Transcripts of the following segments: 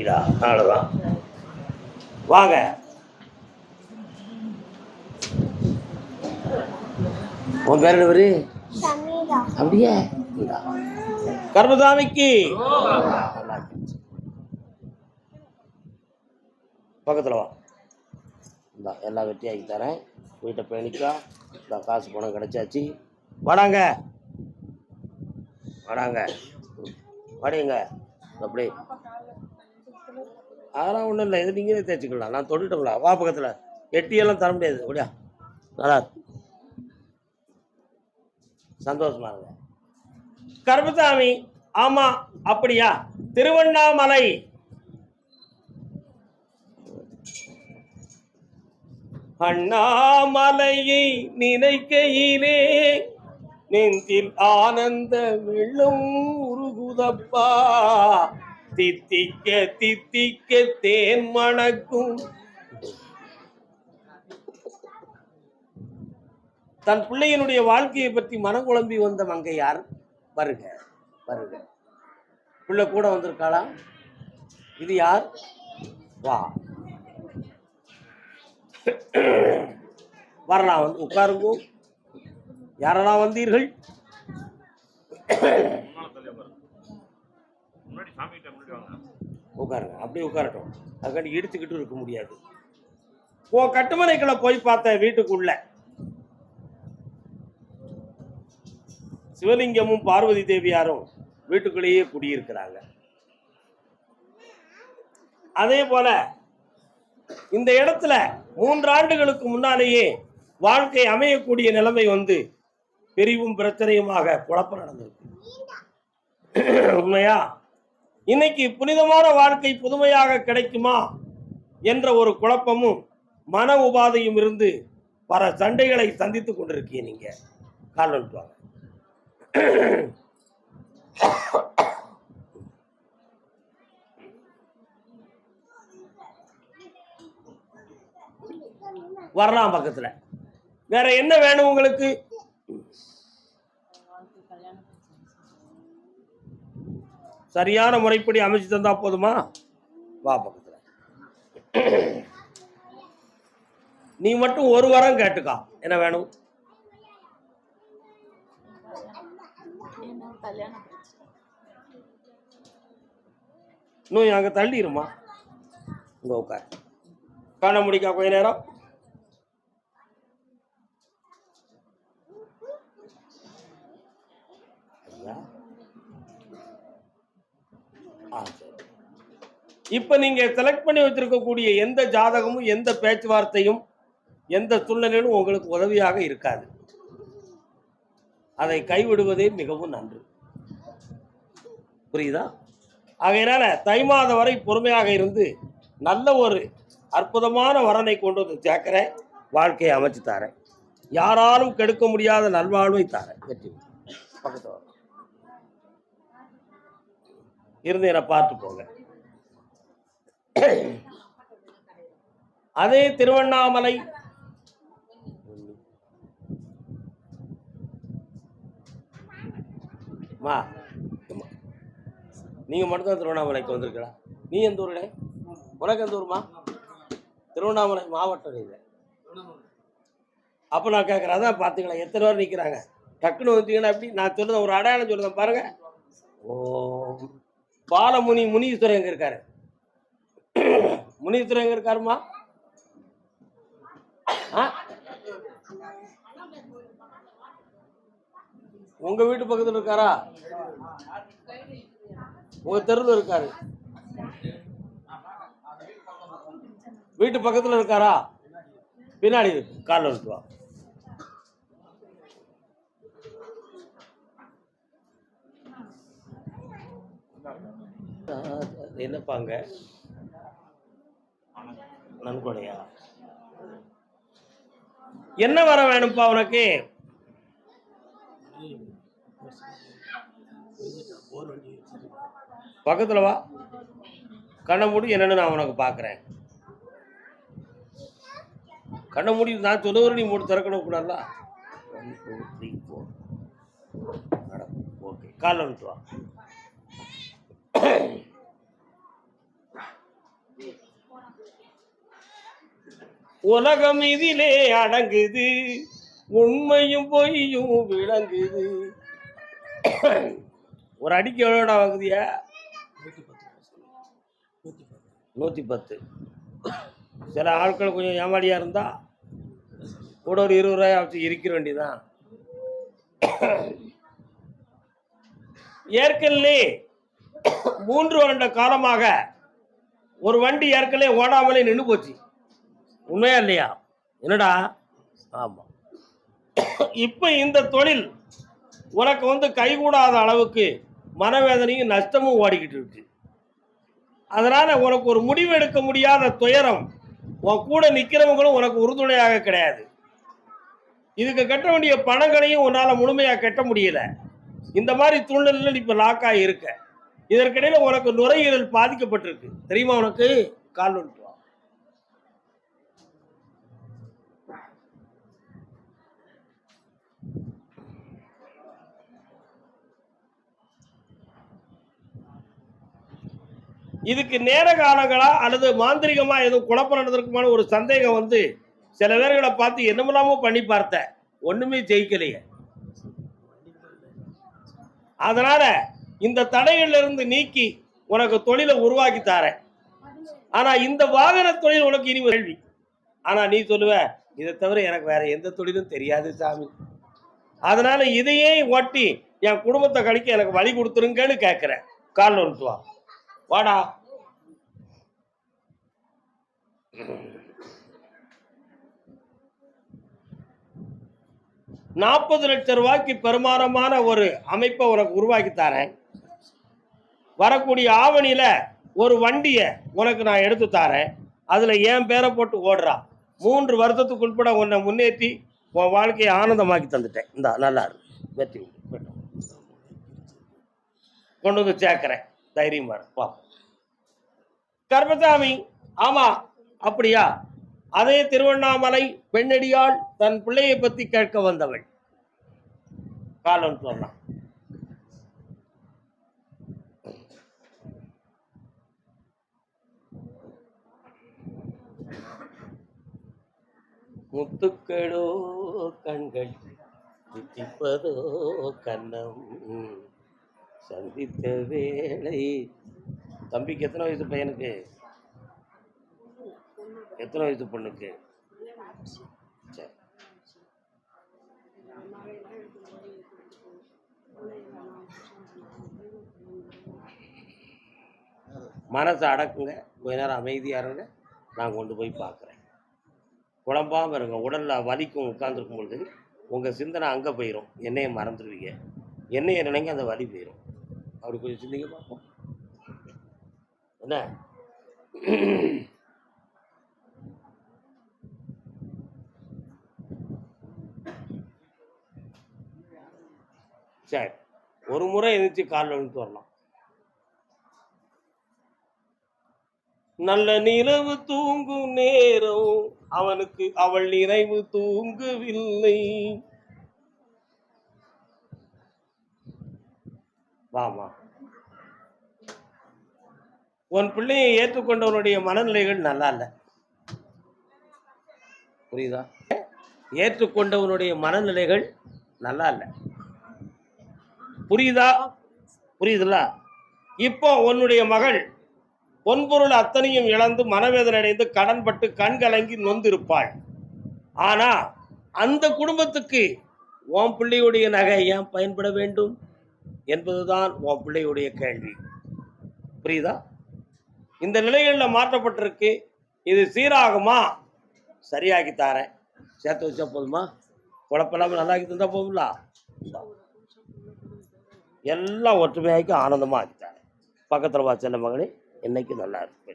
இதா அவ்வளோதான் வாங்க. உன் பேர் என்ன சமீரா. அப்படியே? இருந்துச்சு. பக்கத்தில் வா. இந்தா எல்லாம் வெட்டியாக்கி தரேன். வீட்டை பேணிக்கா இந்த காசு பணம் கிடைச்சாச்சு. வாடாங்க. வாடாங்க. வாடிங்க. அப்படி அதெல்லாம் ஒன்றும் இல்லை. இது நீங்களே தேய்ச்சிக்கலாம். நான் தொட்டுட்டோம்ல. வா பக்கத்தில். எட்டியெல்லாம் தர முடியாது. ஒடியா நல்லா சந்தோஷமா இருங்க. கருப்பசாமி ஆமா அப்படியா? திருவண்ணாமலை. அண்ணாமலையை நினைக்கையிலே நெஞ்சில் ஆனந்த வெள்ளம் உருகுதப்பா. தித்திக்க தித்திக்க தேன் மணக்கும். தன் பிள்ளையினுடைய வாழ்க்கையை பற்றி மனக்குழம்பி வந்த மங்கையார் வருக வருக. பிள்ளை கூட வந்திருக்காளா? இது யார்? வா. வரலாம் வந்து உட்காருங்க. யாரெல்லாம் வந்தீர்கள் முன்னாடி சாமி கிட்ட முன்னாடி வாங்க உட்காருங்க. அப்படியே உட்காரட்டும். அதுக்காண்டி இடிச்சுக்கிட்டு இருக்க முடியாது. ஓ கட்டுமனைக்குள்ள போய் பார்த்த வீட்டுக்குள்ள. சிவலிங்கமும் பார்வதி தேவியாரும் வீட்டுக்குள்ளேயே குடியிருக்கிறாங்க. அதே போல இந்த இடத்துல மூன்று ஆண்டுகளுக்கு முன்னாலேயே வாழ்க்கை அமையக்கூடிய நிலைமை வந்து பிரிவும் பிரச்சனையுமாக குழப்பம் நடந்திருக்கு. உண்மையா? இன்னைக்கு புனிதமான வாழ்க்கை புதுமையாக கிடைக்குமா என்ற ஒரு குழப்பமும் மன உபாதையும் இருந்து பல சண்டைகளை சந்தித்துக் கொண்டிருக்கீங்க நீங்க. கால் வந்துட்டு வரலாம் பக்கத்துல. வேற என்ன வேணும் உங்களுக்கு? சரியான முறைப்படி அமைச்சு தந்தா போதுமா? வா பக்கத்தில். நீ மட்டும் ஒரு வாரம் கேட்டுக்கா. என்ன வேணும்? இன்னும் அங்கே தள்ளிடுமா இங்க உட்கார். காண முடிக்கா கொஞ்ச நேரம் ஐயா ஆ சரி இப்போ நீங்க செலக்ட் பண்ணி வச்சிருக்கக்கூடிய எந்த ஜாதகமும் எந்த பேச்சுவார்த்தையும் எந்த சூழ்நிலையிலும் உங்களுக்கு உதவியாக இருக்காது. அதை கைவிடுவதே மிகவும் நன்று. புரியுதா? ஆகையினால தை மாதம் வரை பொறுமையாக இருந்து நல்ல ஒரு அற்புதமான வரனை கொண்டு வந்து சேர்க்கிறேன் வாழ்க்கையை அமைச்சு தாரேன். யாராலும் கெடுக்க முடியாத நல்வாழ்வை தாரேன். வெற்றி. பக்கத்தோட இருந்து என்னை பார்த்து போங்க அதே திருவண்ணாமலை. மா நீங்க மட்டும்தான் திருவண்ணாமலைக்கு வந்திருக்கலாம் நீ எந்த ஊருடே? உனக்கு எந்த ஊருமா? திருவண்ணாமலை மாவட்டம் இது. அப்போ நான் கேட்குறேன் அதான் பார்த்தீங்களா எத்தனை பேர் நிற்கிறாங்க டக்குன்னு வந்தீங்கன்னா எப்படி? நான் சொல்லுறேன் ஒரு அடையாளம் சொல்லுறேன் பாருங்க. ஓ பாலமுனி முனீஸ்வரன் எங்க இருக்காரு? முனீஸ்வரன் எங்க இருக்காருமா? ஆ? உங்க வீட்டு பக்கத்துல இருக்காரா? உங்க தெருவில் இருக்காரு. வீட்டு பக்கத்துல இருக்காரா? பின்னாடி இருக்கு. காலில் என்னப்பாங்க? நன்கொடையா என்ன வர வேணும்ப்பா உனக்கு? பக்கத்துல வா. கண்ணை மூடி என்னன்னு நான் உனக்கு பார்க்குறேன் கண்ணை மூடி நான் சொல்லுவது நீ மூடி திறக்கணும் கூடாதுல? One two three four okay காலம் வந்துட்டு வா. உலகம் இதிலே அடங்குது. உண்மையும் பொய்யும் விளங்குது. ஒரு அடிக்கு எவ்வளோடா வாங்குதியா? நூற்றி பத்து. சில ஆட்கள் கொஞ்சம் ஏமாடியா இருந்தால் கூட ஒரு இருபது ரூபாய் ஆச்சு இருக்கிற வேண்டியதான் ஏற்கனவே மூன்று வருட காலமாக ஒரு வண்டி ஏற்கனவே ஓடாமலே நின்று போச்சு. உண்மையா இல்லையா? என்னடா? ஆமா. இப்போ இந்த தொழில் உனக்கு வந்து கைகூடாத அளவுக்கு மனவேதனையும் நஷ்டமும் ஓடிக்கிட்டு இருக்கு. அதனால உனக்கு ஒரு முடிவு எடுக்க முடியாத துயரம் உன் கூட நிக்கிறவங்களும் உனக்கு உறுதுணையாக கிடையாது. இதுக்கு கட்ட வேண்டிய பணங்களையும் உன்னால முழுமையா கட்ட முடியல. இந்த மாதிரி சூழ்நிலையில் இப்போ இப்ப லாக் இருக்க. இதற்கிடையில உனக்கு நுரையீரல் பாதிக்கப்பட்டிருக்கு. தெரியுமா உனக்கு? கால் வந்துட்டு வா. இதுக்கு நேர காலங்களா அல்லது மாந்திரிகமா எதுவும் குழப்பம் நடந்திருக்குமான ஒரு சந்தேகம் வந்து சில பேர்களை பார்த்து என்னமெல்லாமோ பண்ணி பார்த்தேன் ஒண்ணுமே ஜெயிக்கலையே. அதனால இந்த தடைகள்ல இருந்து நீக்கி உனக்கு தொழிலை உருவாக்கி தாரேன். ஆனா இந்த வாகன தொழில் உனக்கு இனி ஒரு கேள்வி. ஆனா நீ சொல்லுவ இதை தவிர எனக்கு வேற எந்த தொழிலும் தெரியாது சாமி. அதனால இதையே ஒட்டி என் குடும்பத்தை கழிக்க எனக்கு வழி கொடுத்துருங்கன்னு கேட்கிறேன் கால் வந்துட்டு வாடா. நாற்பது லட்சம் ரூபாய்க்கு பெருமானமான ஒரு அமைப்பை உனக்கு உருவாக்கி தரேன். வரக்கூடிய ஆவணியில ஒரு வண்டியை உனக்கு நான் எடுத்து தரேன். அதுல என் பேரை போட்டு ஓடுறா. மூன்று வருஷத்துக்கு உட்பட உன்னை முன்னேற்றி உன் வாழ்க்கையை ஆனந்தமாக்கி தந்துட்டேன். இந்தா நல்லா இருக்கு வெற்றி வெற்றி. கொண்டு வந்து சேர்க்கிறேன். தைரியம் வர வா. கர்மசாமி ஆமா அப்படியா? அதே திருவண்ணாமலை பெண்ணடியால் தன் பிள்ளையை பத்தி கேட்க வந்தவள். காலம் சொல்லலாம் முத்துக்களோ கண்கள் தித்திப்பதோ கண்ணம். சந்தித்த வேலை தம்பிக்கு எத்தனை வயசு பையனுக்கு? எத்தனை வயசு பொண்ணுக்கு? சரி. மனசை அடக்குங்க. கொஞ்ச நேரம் அமைதியாக இருங்க. நான் கொண்டு போய் பார்க்குறேன். குழம்பாமல் இருங்க. உடலில் வலிக்கும் உட்காந்துருக்கும் பொழுது உங்கள் சிந்தனை அங்கே போயிடும் என்னையை மறந்துடுவீங்க. என்னையை நினைங்க அந்த வலி போயிடும் அப்படி கொஞ்சம் சிந்திக்க பார்ப்போம் என்ன? சரி. ஒரு முறை எழுந்துச்சு காலில் விழுந்து வரலாம். நல்ல நிலவு தூங்கும் நேரம் அவனுக்கு அவள் நினைவு தூங்கவில்லை. வாமா உன் பிள்ளையை ஏற்றுக்கொண்டவனுடைய மனநிலைகள் நல்லா இல்லை. புரியுதா? ஏற்றுக்கொண்டவனுடைய மனநிலைகள் நல்லா இல்லை. புரியுதா? புரியுதுல்ல? இப்போ உன்னுடைய மகள் பொன்பொருள் அத்தனையும் இழந்து மனவேதனை அடைந்து கடன்பட்டு கண்கலங்கி நொந்திருப்பாள். ஆனா அந்த குடும்பத்துக்கு உன் பிள்ளையுடைய நகை ஏன் பயன்பட வேண்டும்? என்பதுதான் உன் பிள்ளையுடைய கேள்வி. புரியுதா? இந்த நிலைகளில் மாற்றப்பட்டிருக்கு. இது சீராகுமா? சரியாக்கி தாரேன். சேர்த்து வச்சா போதுமா? குழப்பமில்லாமல் நல்லாக்கி தந்தால் தந்தா போகும்ல எல்லாம் ஒற்றுமையாக்கி ஆனந்தமாக ஆக்கித்தாரேன் பக்கத்தில் வா செல்ல மகளே இன்னைக்கு நல்லா இருக்கு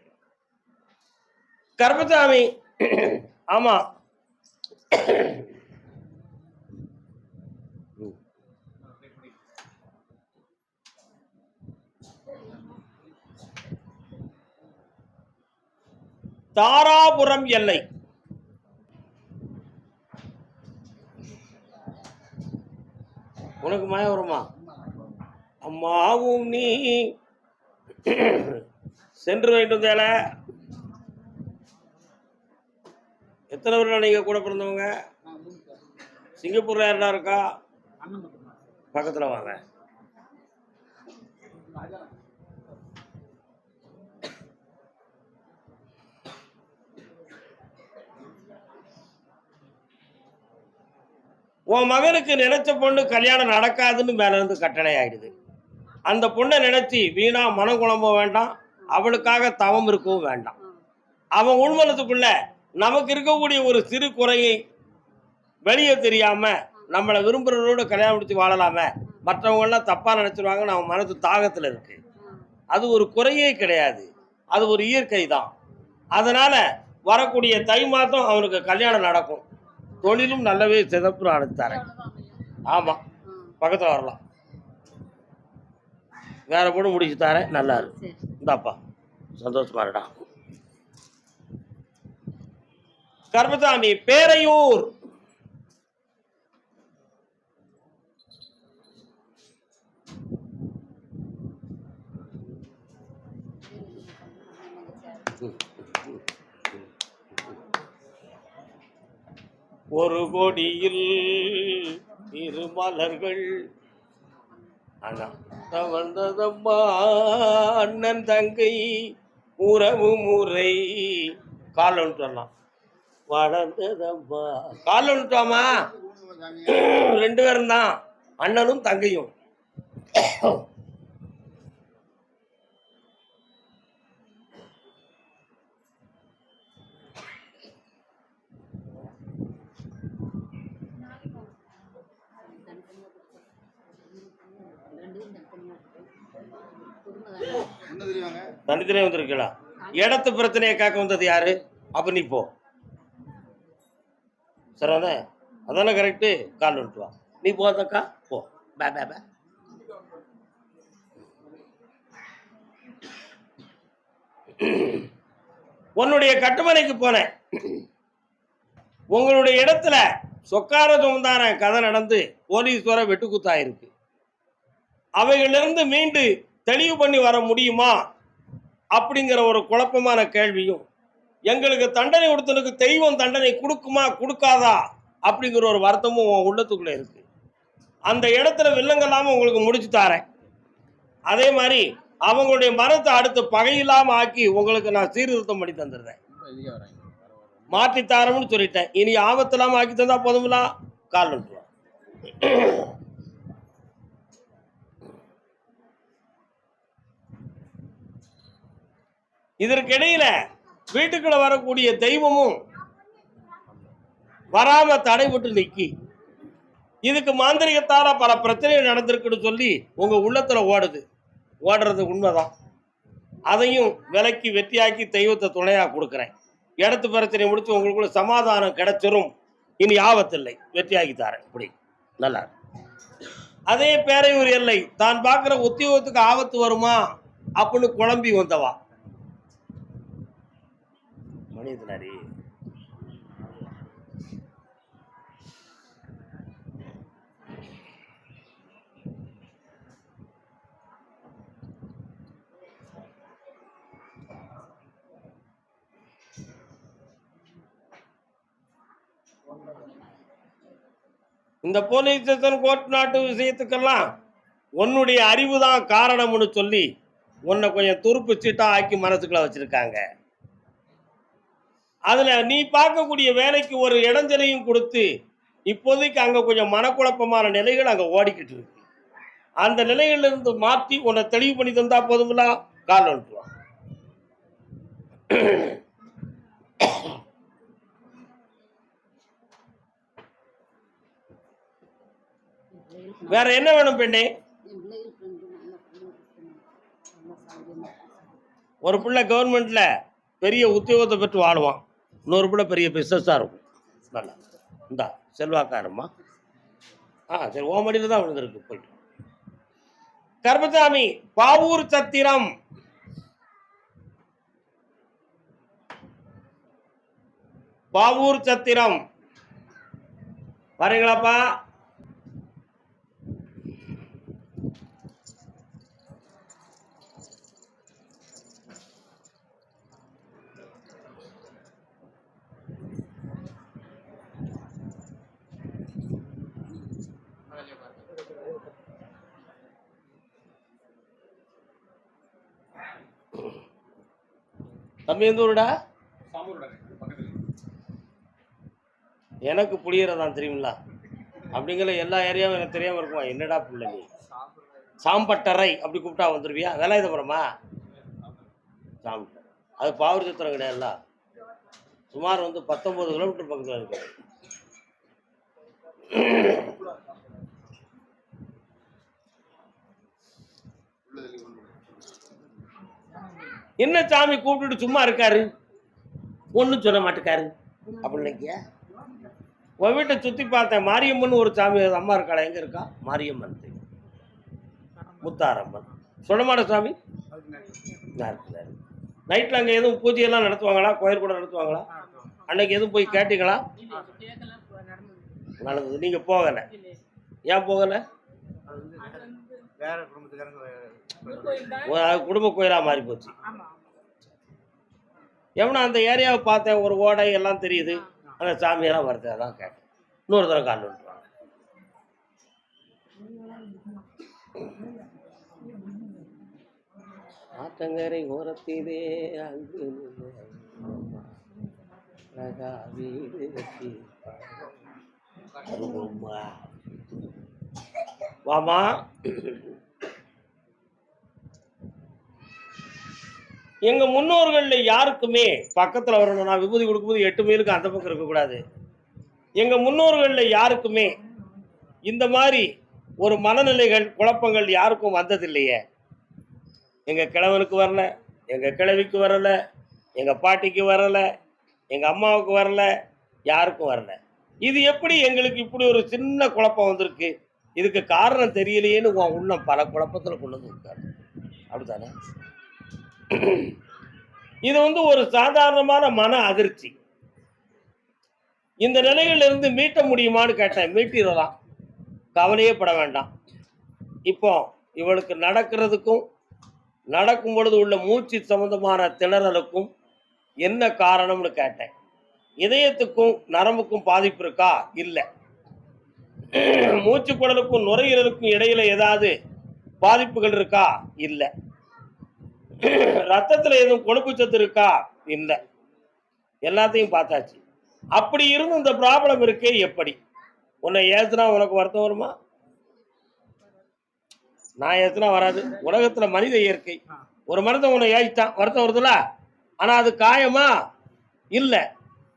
கர்மசாமி ஆமாம் தாராபுரம் எல்லை. உனக்கு மயம் வருமா? அம்மாவும் நீ. சென்று வாங்கிட்டு வந்தேல எத்தனை பேர் நீங்கள் கூட பிறந்தவங்க? சிங்கப்பூரில் யாரெல்லாம் இருக்கா? பக்கத்தில் வாங்க. உன் மகனுக்கு நினைச்ச பொண்ணு கல்யாணம் நடக்காதுன்னு மேல இருந்து கட்டளை ஆயிடுது அந்த பொண்ணை நினைச்சி வீணா மனம் குழம்ப வேண்டாம் அவளுக்காக தவம் இருக்கவும் வேண்டாம். அவன் உள்மனத்துக்குள்ள நமக்கு இருக்கக்கூடிய ஒரு சிறு குறையை வெளியே தெரியாம நம்மளை விரும்புறவரோட கல்யாணம் முடிச்சு வாழலாமே மற்றவங்க தப்பாக தப்பா நினைச்சிருவாங்க நம்ம மனசு தாகத்துல இருக்கு. அது ஒரு குறையே கிடையாது. அது ஒரு இயற்கை தான் அதனால வரக்கூடிய தை மாதம் அவனுக்கு கல்யாணம் நடக்கும். தொழிலும் நல்லவே சிறப்பு அனுப்பித்தாரேன் ஆமாம் பக்கத்தில் வரலாம். வேற பொண்ணு முடிச்சு தரேன். நல்லா இருக்கு. இந்தாப்பா. சந்தோஷமா இருடா. கர்மசாமி பேரையூர். ஒரு கொடியில் இரு மலர்கள். அண்ணா வந்ததம்மா அண்ணன் தங்கை உறவு முறை. கால் சொல்லலாம் வளர்ந்ததம்மா. கால் வந்துட்டோமா ரெண்டு பேரும் தான். அண்ணனும் தங்கையும். என்ன தனித்தனே வந்திருக்கலாம் இடத்து பிரச்சனையை கேட்க வந்தது யாரு? அப்ப நீ போ. சரிதானே? அதானே கரெக்டு கால் வந்துட்டு வா. நீ போதக்கா போ. பே பே பே. உன்னுடைய கட்டுமனைக்கு போனேன். உங்களுடைய இடத்துல சொக்கார சுமந்தான கதை நடந்து போலீஸ்வர வெட்டுக்குத்தாயிருக்கு. அவைகளிலிருந்து மீண்டு தெளிவு பண்ணி வர முடியுமா? அப்படிங்கிற ஒரு குழப்பமான கேள்வியும் எங்களுக்கு தண்டனை கொடுத்தனுக்கு தெய்வம் தண்டனை கொடுக்குமா கொடுக்காதா அப்படிங்கிற ஒரு வருத்தமும் உன் உள்ளத்துக்குள்ளே இருக்கு. அந்த இடத்துல வில்லங்கல்லாம உங்களுக்கு முடிச்சு தாரேன். அதே மாதிரி அவங்களுடைய மரத்தை அடுத்து பகையில்லாமல் ஆக்கி உங்களுக்கு நான் சீர்திருத்தம் பண்ணி தந்துடுறேன். மாற்றி தாரம்னு சொல்லிட்டேன். இனி ஆபத்து இல்லாமல் ஆக்கி தந்தா போதுங்களா கால் வந்துருவா இதற்கிடையில வீட்டுக்குள்ள வரக்கூடிய தெய்வமும் வராம தடைபட்டு நிக்கி. இதுக்கு மாந்திரிகத்தால பல பிரச்சனைகள் நடந்திருக்குன்னு சொல்லி உங்க உள்ளத்துல ஓடுது. ஓடுறது உண்மைதான். அதையும் விலக்கி வெற்றியாக்கி தெய்வத்தை துணையா கொடுக்குறேன். இடத்து பிரச்சனை முடிச்சு உங்களுக்குள்ள சமாதானம் கிடைச்சிரும். இனி ஆபத்தில்லை. வெற்றியாக்கி தாரேன். இப்படி. நல்லா அதே பேரையூர் எல்லை. தான் பார்க்குற உத்தியோகத்துக்கு ஆபத்து வருமா? அப்படின்னு குழம்பி வந்தவா? மனிதனாரி இந்த போலீஸ் ஸ்டேஷன் கோர்ட் நாட்டு விஷயத்துக்கெல்லாம் உன்னுடைய அறிவு தான் காரணம்னு சொல்லி உன்னை கொஞ்சம் துருப்பு சீட்டா ஆக்கி மனசுக்குள்ள வச்சிருக்காங்க. அதுல நீ பார்க்கக்கூடிய வேலைக்கு ஒரு இடைஞ்சலையும் கொடுத்து இப்போதைக்கு அங்க கொஞ்சம் மனக்குழப்பமான நிலைகள் அங்க ஓடிக்கிட்டு இருக்கு. அந்த நிலையில இருந்து மாற்றி உன்னை தெளிவு பண்ணி தந்தா போதுங்களா? கால் வந்துட்டு வேற என்ன வேணும் பெண்ணே? ஒரு பிள்ளை கவர்மெண்ட்ல பெரிய உத்தியோகத்தை பெற்று வாழுவான். இன்னொரு கூட பெரிய பிஸ்னஸாக இருக்கும். நல்லா. இந்தா செல்வாக்காரம்மா. ஆ சரி ஓமடியில் தான் விழுந்திருக்கு போயிட்டு. கர்மசாமி பாவூர் சத்திரம். பாவூர் சத்திரம். வரீங்களாப்பா? தம்பி எந்த ஊருடா? எனக்கு புளியறதான் தெரியுங்களா அப்படிங்கிற எல்லா ஏரியாவும் எனக்கு தெரியாமல் இருக்குமா? என்னடா புள்ள நீ? சாம்பட்டறை அப்படி கூப்பிட்டா வந்துடுவியா வேலாயுதபுரமா சாம்பட்டறை. அது பாவூர் சித்திரம் கிடையாதுல்ல சுமார் வந்து பத்தொன்பது கிலோமீட்டர் பக்கத்தில் இருக்கு. என்ன சாமி கூப்பிட்டுட்டு சும்மா இருக்காரு? ஒன்றும் சொல்ல மாட்டேக்காரு. அப்படின்னு நினைக்கியா உன் வீட்டை சுற்றி பார்த்தேன் மாரியம்மன் ஒரு சாமி அம்மா இருக்காளா? எங்கே இருக்கா? மாரியம்மன் தெரியும். முத்தாரம்மன். சொல்லமாட சாமி. இருக்கிறாரு நைட்டில் அங்கே எதுவும் பூஜையெல்லாம் நடத்துவாங்களா? கோயில் கூட நடத்துவாங்களா? அன்னைக்கு எதுவும் போய் கேட்டீங்களா? நடந்தது நீங்கள் போகலை. ஏன் போகலை? வேற குடும்பத்துக்காரங்க குடும்ப கோயிலாக மாறி போச்சு. எவனா அந்த ஏரியாவை பார்த்தேன் ஒரு ஓடை எல்லாம் தெரியுது. அந்த சாமியெல்லாம் வருது அதான் கேட்டேன். இன்னொரு தடவை கால் விட்டுருவாங்க ஆற்றங்கரை ஓரத்திலே அங்கு நின்று அழகா வீடு கட்டி வருவோமா? வாமா. எங்க முன்னோர்கள்ல யாருக்குமே பக்கத்துல வரணும் நான் விபூதி கொடுக்கும்போது எட்டு மைலுக்கு அந்த பக்கம் இருக்கக்கூடாது. எங்க முன்னோர்கள்ல யாருக்குமே இந்த மாதிரி ஒரு மனநிலைகள் குழப்பங்கள் யாருக்கும் வந்ததில்லையே. எங்க கிழவனுக்கு வரல எங்க கிழவிக்கு வரல எங்க பாட்டிக்கு வரல எங்க அம்மாவுக்கு வரல யாருக்கும் வரல. இது எப்படி எங்களுக்கு இப்படி ஒரு சின்ன குழப்பம் வந்திருக்கு? இதுக்கு காரணம் தெரியலையேன்னு உன் உள்ளம் பல குழப்பத்தில் கொண்டு வந்து இருக்காரு அப்படித்தானே? இது வந்து ஒரு சாதாரணமான மன அதிர்ச்சி. இந்த நிலையிலிருந்து மீட்ட முடியுமான்னு கேட்டேன். மீட்டிடலாம் கவலையே பட வேண்டாம். இப்போ இவளுக்கு நடக்கிறதுக்கும் நடக்கும் பொழுது உள்ள மூச்சு சம்பந்தமான திணறலுக்கும் என்ன காரணம்னு கேட்டேன். இதயத்துக்கும் நரம்புக்கும் பாதிப்பு இருக்கா? இல்லை. மூச்சு குடலுக்கும் நுரையீரலுக்கும் இடையில ஏதாவது பாதிப்புகள் இருக்கா? இல்லை. ரத்தத்துல எதுவும் கொழுப்பு சத்து இருக்கா? இல்லை. எல்லாத்தையும் பார்த்தாச்சு. அப்படி இருந்து இந்த ப்ராப்ளம் இருக்கே எப்படி? உன்னை ஏத்துனா உனக்கு வருத்தம் வருமா? நான் ஏத்துனா வராது. உலகத்துல மனித இயற்கை. ஒரு மருந்தம் உன்னை ஏய்த்தான் வருத்தம் வருதுல ஆனா அது காயமா? இல்லை.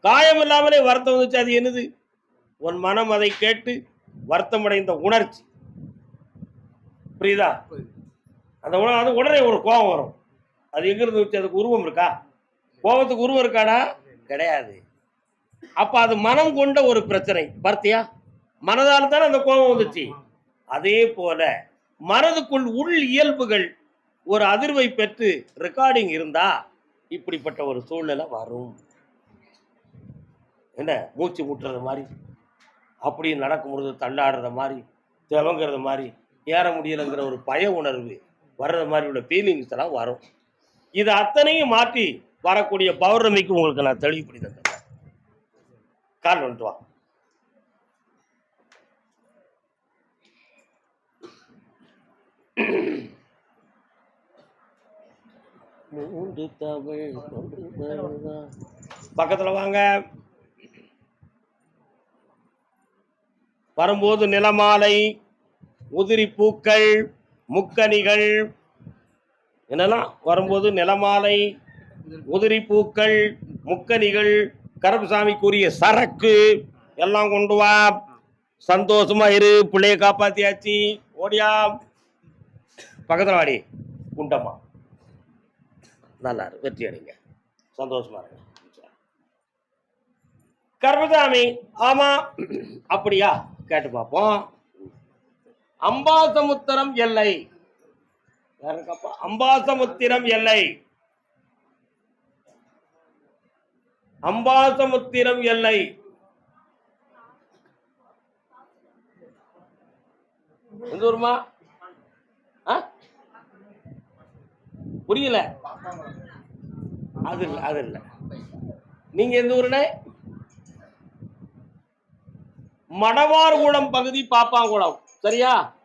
காயம் இல்லாமலே வருத்தம் வந்துச்சு அது என்னது? உன் மனம் அதை கேட்டு வருத்தமடைந்த உணர்ச்சி. புரியுதா. அந்த உண அது உடனே ஒரு கோபம் வரும். அது எங்கிருந்து வச்சு அதுக்கு உருவம் இருக்கா? கோபத்துக்கு உருவம் இருக்காடா? கிடையாது. அப்ப அது மனம் கொண்ட ஒரு பிரச்சனை. பார்த்தியா? மனதால் தானே அந்த கோபம் வந்துச்சு. அதே போல மனதுக்குள் உள் இயல்புகள் ஒரு அதிர்வை பெற்று ரெக்கார்டிங் இருந்தா இப்படிப்பட்ட ஒரு சூழ்நிலை வரும். என்ன? மூச்சு முட்டுறது மாதிரி. அப்படி நடக்கும்பொழுது தள்ளாடுற மாதிரி திவங்கிறது மாதிரி ஏற முடியலைங்கிற ஒரு பய உணர்வு வர்றது மாதிரி உள்ள ஃபீலிங்ஸ் எல்லாம் வரும். இது அத்தனையும் மாற்றி வரக்கூடிய பௌர்ணமிக்கு உங்களுக்கு நான் தெளிவுபடி தந்துடுறேன். கால் வந்துட்டு வா. பக்கத்துல வாங்க. வரும்போது நிலமாலை உதிரி பூக்கள் முக்கனிகள் என்னெல்லாம் வரும்போது நிலமாலை உதிரி பூக்கள் முக்கனிகள் கருப்பசாமிக்குரிய சரக்கு எல்லாம் கொண்டு வா. சந்தோஷமா இரு பிள்ளைய காப்பாத்தியாச்சு. ஓடியா. பக்கத்துல வாடி குண்டம்மா. நல்லா இரு வெற்றி அடைங்க. சந்தோஷமா இருங்க. கர்மசாமி ஆமா. அப்படியா? கேட்டு பார்ப்போம். அம்பாசமுத்திரம் எல்லை. அம்பாசமுத்திரம் எல்லை. அம்பாசமுத்திரம் எல்லை. எந்த ஊருமா? ஆ? புரியல. அது இல்லை அது இல்லை. நீங்க எந்த ஊருனே? மடவார்குளம் பகுதி பாப்பாங்குளம். சரியா?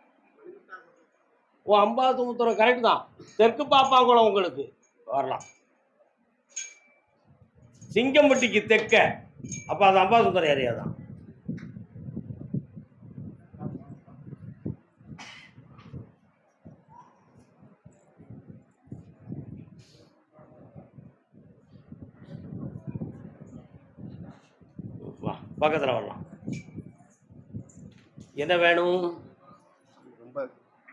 ஓ அம்பாசமுத்திரம் கரெக்ட் தான். தெற்கு பாப்பாங்குளம் உங்களுக்கு. வரலாம். சிங்கம்பட்டிக்கு தெற்க. அப்போ அது அம்பாசமுத்திரம் ஏரியா தான். பக்கத்தில் வரலாம். என்ன வேணும் ரொம்ப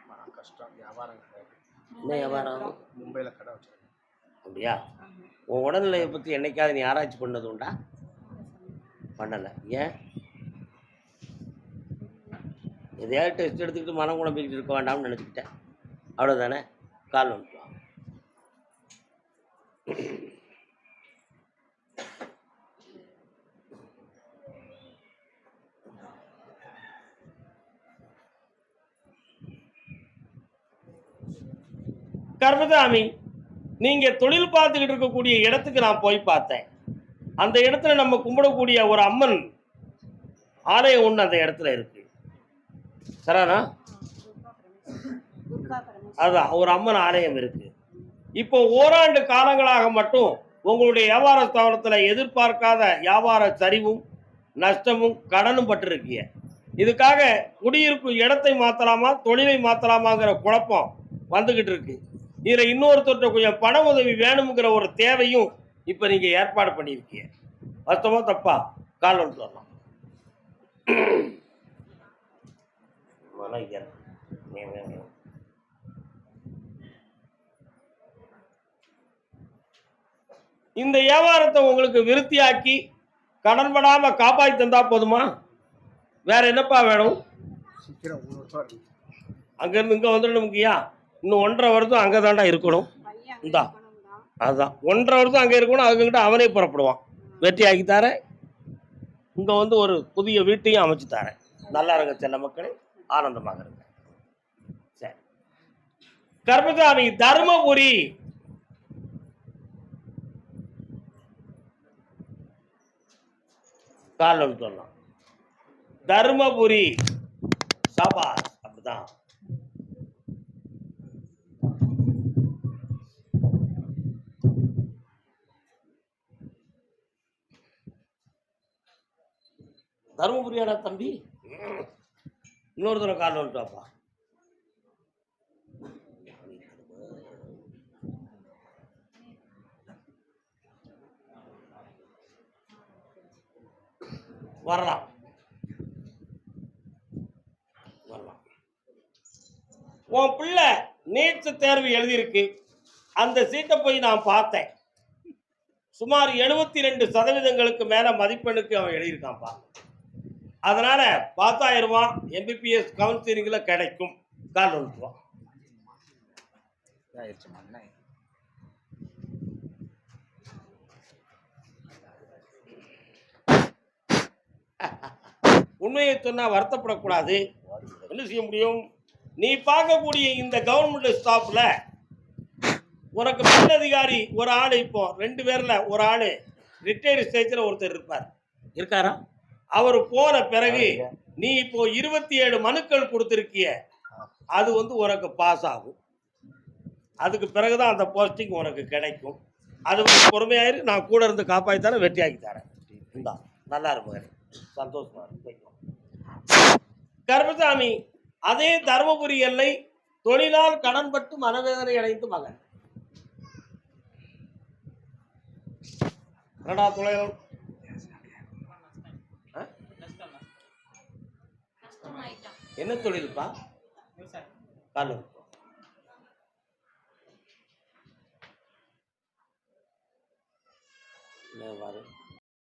மன கஷ்டம் வியாபாரம் கிடையாது என்ன வியாபாரம் மும்பையில் கடை வச்சிருக்கேன் அப்படியா? உன் உடல்நிலையை பற்றி என்னைக்காவது நீ ஆராய்ச்சி பண்ணது உண்டா? பண்ணலை. ஏன்? எதையாவது டெஸ்ட் எடுத்துக்கிட்டு மனம் குழம்பிக்கிட்டு இருக்க வேண்டாம்னு நினச்சிக்கிட்டேன். அவ்வளோதானே கால் வந்துட்டு கர்மதாமி நீங்க தொழில் பார்த்துக்கிட்டு இருக்கக்கூடிய இடத்துக்கு நான் போய் பார்த்தேன். அந்த இடத்துல நம்ம கும்பிடக்கூடிய ஒரு அம்மன் ஆலயம் ஒன்று அந்த இடத்துல இருக்கு. சரானா அதுதான் ஒரு அம்மன் ஆலயம் இருக்கு. இப்போ ஓராண்டு காலங்களாக மட்டும் உங்களுடைய வியாபார ஸ்தாபனத்தில் எதிர்பார்க்காத வியாபார சரிவும் நஷ்டமும் கடனும் பட்டிருக்கிய. இதுக்காக குடியிருக்கும் இடத்தை மாற்றலாமா தொழிலை மாற்றலாமாங்கிற குழப்பம் வந்துக்கிட்டு இருக்கு. இதில் இன்னொருத்தர்கிட்ட கொஞ்சம் பண உதவி வேணுங்கிற ஒரு தேவையும் இப்போ நீங்கள் ஏற்பாடு பண்ணியிருக்கீங்க. வருத்தமா தப்பா? கால் வந்து வரலாம். இந்த வியாபாரத்தை உங்களுக்கு விருத்தியாக்கி கடன் படாம காப்பாற்றி தந்தா போதுமா? வேற என்னப்பா வேணும்? அங்கேருந்து இங்கே வந்துடணும்க்கியா இன்னும் ஒன்றரை வருஷம் அங்கே தாண்டா இருக்கணும். இந்தா. அதுதான் ஒன்றரை வருஷம் அங்கே இருக்கணும் அங்ககிட்ட அவனே புறப்படுவான். வெற்றி ஆக்கி தரேன். இங்கே வந்து ஒரு புதிய வீட்டையும் அமைச்சு தரேன். நல்லா இருங்க செல்ல மக்களே. ஆனந்தமாக இருங்க. சரி. கர்மசாமி தருமபுரி. கால் ஒன்று சொல்லலாம் தருமபுரி. சபாஸ் அப்படிதான். தருமபுரியாடா தம்பி. இன்னொரு தடவை கால் வந்துட்டாப்பா. வரலாம். வரலாம். உன் பிள்ளை நேற்று தேர்வு எழுதியிருக்கு. அந்த சீட்டை போய் நான் பார்த்தேன். சுமார் எழுபத்தி ரெண்டு சதவீதங்களுக்கு மேல மதிப்பெண்ணுக்கு அவன் எழுதியிருக்கான்ப்பா. அதனால பத்தாயிரம் ரூபாய் எம்பிபிஎஸ் கவுன்சிலிங்ல கிடைக்கும். கால் மண்ணை உண்மையை சொன்னா வருத்தப்படக்கூடாது. என்ன செய்ய முடியும்? நீ பார்க்கக்கூடிய இந்த கவர்மெண்ட் ஸ்டாஃப்ல உனக்கு மேலதிகாரி ஒரு ஆள் இப்போ ரெண்டு பேர்ல ஒரு ஆள். ரிட்டையர்டு ஸ்டேஜில் ஒருத்தர் இருப்பார். இருக்காரா? அவர் போன பிறகு நீ இப்போ இருபத்தி ஏழு மனுக்கள் கொடுத்துருக்கிய அது வந்து உனக்கு பாஸ் ஆகும். அதுக்கு பிறகுதான் அந்த போஸ்டிங் உனக்கு கிடைக்கும். அது வந்து பொறுமையாயிரு நான் கூட இருந்து காப்பாற்றி தரேன் வெற்றியாக்கி தரேன். இந்தா நல்லா இருப்பாரு சந்தோஷமா இருக்கு. போய்க்கோ. கருப்பசாமி அதே தருமபுரி எல்லை தொழிலால் கடன்பட்டு மனவேதனை அடைந்து மகன். தொழில் ஆ? என்ன தொழில்ப்பா காலு வரும்